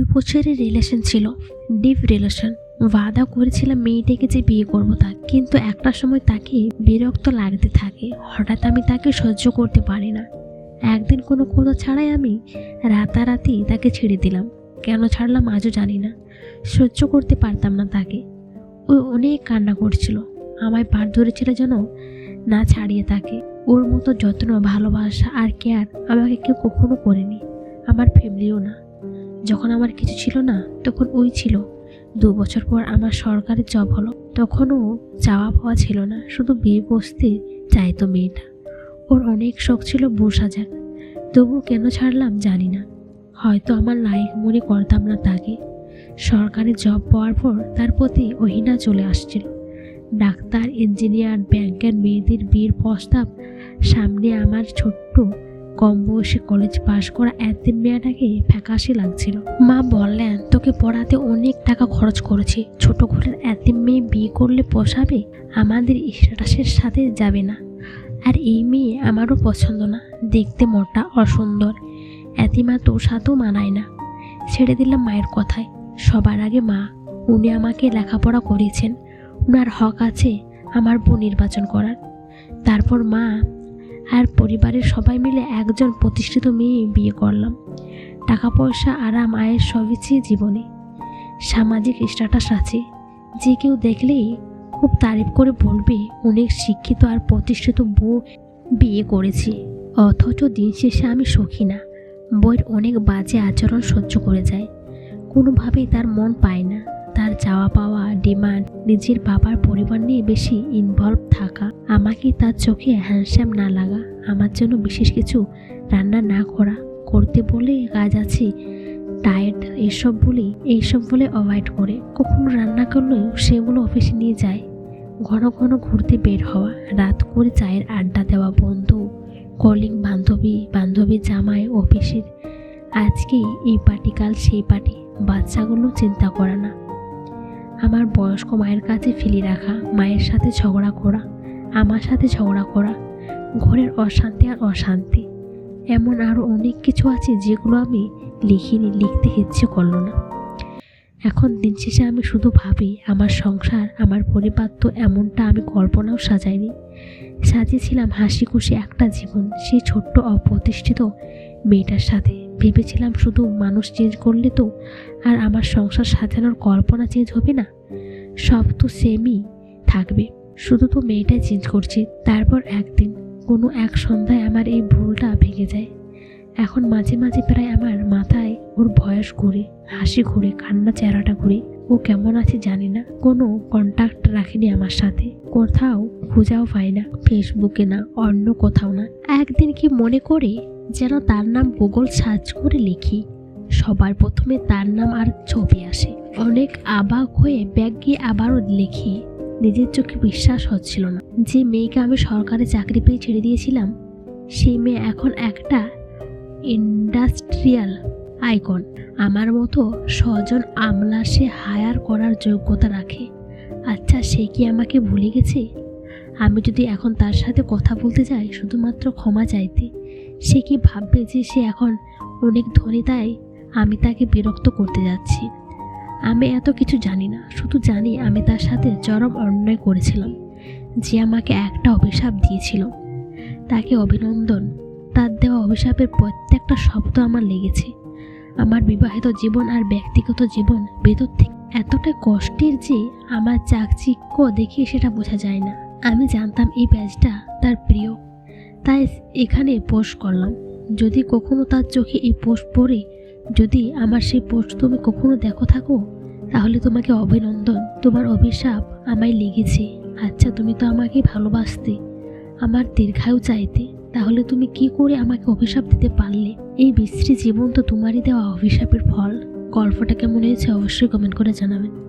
দুই বছরের রিলেশন ছিল ডিপ রিলেশন ওয়াদা করেছিলাম মেয়েটাকে যে বিয়ে করব তাকে কিন্তু একটা সময় তাকে বিরক্ত লাগতে থাকে। হঠাৎ আমি তাকে সহ্য করতে পারি না। একদিন কোনো কথা ছাড়াই আমি রাতারাতি তাকে ছেড়ে দিলাম। কেন ছাড়লাম আজও জানি না। সহ্য করতে পারতাম না তাকে। ও অনেক কান্না করছিল। আমায় পার ধরেছিল যেন না ছাড়িয়ে তাকে। ওর মতো যত্ন, ভালোবাসা আর কেয়ার আমাকে কেউ কখনো করেনি। আমার ফ্যামিলিও না। যখন আমার কিছু ছিল না, তখন ওই ছিল। দু বছর পর আমার সরকারি জব হলো। তখনও চাওয়া পাওয়া ছিল না, শুধু বিয়ে বসতে চাইতো মেয়েটা। ওর অনেক শখ ছিল বুশ হাজার তবু কেন ছাড়লাম জানি না। হয়তো আমার লাইক মনে করতাম না তাকে। সরকারি জব পাওয়ার পর তার প্রতি অহিনা চলে আসছিল। ডাক্তার ইঞ্জিনিয়ার ব্যাংকের মেয়েদের বিয়ের প্রস্তাব সামনে আমার ছোট্ট কম বয়সে কলেজ পাশ করা এতিম মেয়েটাকে ফ্যাকাশে লাগছিল। মা বললেন, তোকে পড়াতে অনেক টাকা খরচ করেছি। ছোট ঘরের এতিম মেয়ে বিয়ে করলে পোষাবে, আমাদের স্ট্যাটাসের সাথে যাবে না। আর এই মেয়ে আমারও পছন্দ না। দেখতে মোটা, অসুন্দর। এতিমা তোর সাথেও মানায় না। ছেড়ে দিলাম মায়ের কথায়। সবার আগে মা, উনি আমাকে লেখাপড়া করিয়েছেন। উনার হক আছে আমার বউ নির্বাচন করার। তারপর মা আর পরিবারের সবাই মিলে একজন প্রতিষ্ঠিত মেয়ে বিয়ে করলাম। টাকা পয়সা আরাম, আয়ের সবই চেয়ে জীবনে। সামাজিক স্ট্যাটাস আছে। যে কেউ দেখলেই খুব তারিফ করে বলবে, অনেক শিক্ষিত আর প্রতিষ্ঠিত বউ বিয়ে করেছি। অথচ দিন শেষে আমি সখী না। বইয়ের অনেক বাজে আচরণ সহ্য করে যায়। কোনোভাবেই তার মন পায় না। তার চাওয়া পাওয়া, ডিমান্ড, নিজের বাবার পরিবার নিয়ে বেশি ইনভলভ থাকা, আমাকে তার চোখে হ্যান্ডসাম না লাগা, আমার জন্য বিশেষ কিছু রান্না না করা, করতে বলে কাজ আছে টায়ার্ড এসব বলে, এইসব বলে অ্যাভয়েড করে, কখনো রান্না করলেও সেগুলো অফিসে নিয়ে যায়। ঘন ঘন ঘুরতে বের হওয়া, রাত করে চায়ের আড্ডা দেওয়া বন্ধু কলিং বান্ধবী বান্ধবী জামাই অফিসের আজকে এই পার্টি, কাল সেই পার্টি, বাচ্চাগুলো চিন্তা করে না। আমার বয়স্ক মায়ের কাছে ফেলে রাখা, মায়ের সাথে ঝগড়া করা, আমার সাথে ঝগড়া করা, ঘরের অশান্তি আর অশান্তি। এমন আরও অনেক কিছু আছে যেগুলো আমি লিখিনি, লিখতে ইচ্ছে করল না। এখন দিন শেষে আমি শুধু ভাবি, আমার সংসার, আমার পরিবার তো এমনটা আমি কল্পনাও সাজাইনি। সাজিয়েছিলাম হাসি খুশি একটা জীবন, সেই ছোট্ট অপ্রতিষ্ঠিত মেয়েটার সাথে। ভেবেছিলাম শুধু মানুষ চেঞ্জ করলে তো আর আমার সংসার সাজানোর কল্পনা চেঞ্জ হবে না। সব তো সেমই থাকবে। শুধু তো মেয়েটাই চেঞ্জ করছি। তারপর একদিন কোনো এক সন্ধ্যায় আমার এই ভুলটা ভেঙে যায়। এখন মাঝে মাঝে প্রায় আমার মাথায় ওর বয়স ঘুরে, হাসি ঘুরে, কান্না চেহারাটা ঘুরে। ও কেমন আছে জানি না। কোনো কন্ট্যাক্ট রাখেনি আমার সাথে। কোথাও খুঁজাও পাই না। ফেসবুকে না, অন্য কোথাও না। একদিন কি মনে করে যেন তার নাম গুগল সার্চ করে লিখি। সবার প্রথমে তার নাম আর ছবি আসে। অনেক আবাক হয়ে ব্যাগ গিয়ে আবারও লিখি। নিজের চোখে বিশ্বাস হচ্ছিল না। যে মেয়েকে আমি সরকারি চাকরি পেয়ে ছেড়ে দিয়েছিলাম, সেই মেয়ে এখন একটা ইন্ডাস্ট্রিয়াল আইকন। আমার মতো ছজন আমলা সে হায়ার করার যোগ্যতা রাখে। আচ্ছা সে কি আমাকে ভুলে গেছে? আমি যদি এখন তার সাথে কথা বলতে যাই, শুধুমাত্র ক্ষমা চাইতে। সে কি ভাববে যে সে এখন অনেক ধনী, তাই আমি তাকে বিরক্ত করতে যাচ্ছি। আমি এত কিছু জানি না, শুধু জানি আমি তার সাথে চরম অন্যায় করেছিলাম, যে আমাকে একটা অভিশাপ দিয়েছিল। তাকে অভিনন্দন, তার দেওয়া অভিশাপের প্রত্যেকটা শব্দ আমার লেগেছে। আমার বিবাহিত জীবন আর ব্যক্তিগত জীবন ভেতর থেকে এতটা কষ্টের যে আমার চাকচিক্য দেখে সেটা বোঝা যায় না। আমি জানতাম এই ব্যাজটা তার প্রিয় তাই এখানে পোস্ট করলাম। যদি কখনো তার চোখে এই পোস্ট পড়ে, যদি আমার সেই পোস্ট তুমি কখনো দেখো থাকো, তাহলে তোমাকে অভিনন্দন। তোমার অভিশাপ আমায় লেগেছে। আচ্ছা তুমি তো আমাকে ভালোবাসতে, আমার দীর্ঘায়ু চাইতে। তাহলে তুমি কি করে আমাকে অভিশাপ দিতে পারলে? এই বিশ্রী জীবন তো তোমারই দেওয়া অভিশাপের ফল। গল্পটা কেমন হয়েছে অবশ্যই কমেন্ট করে জানাবেন।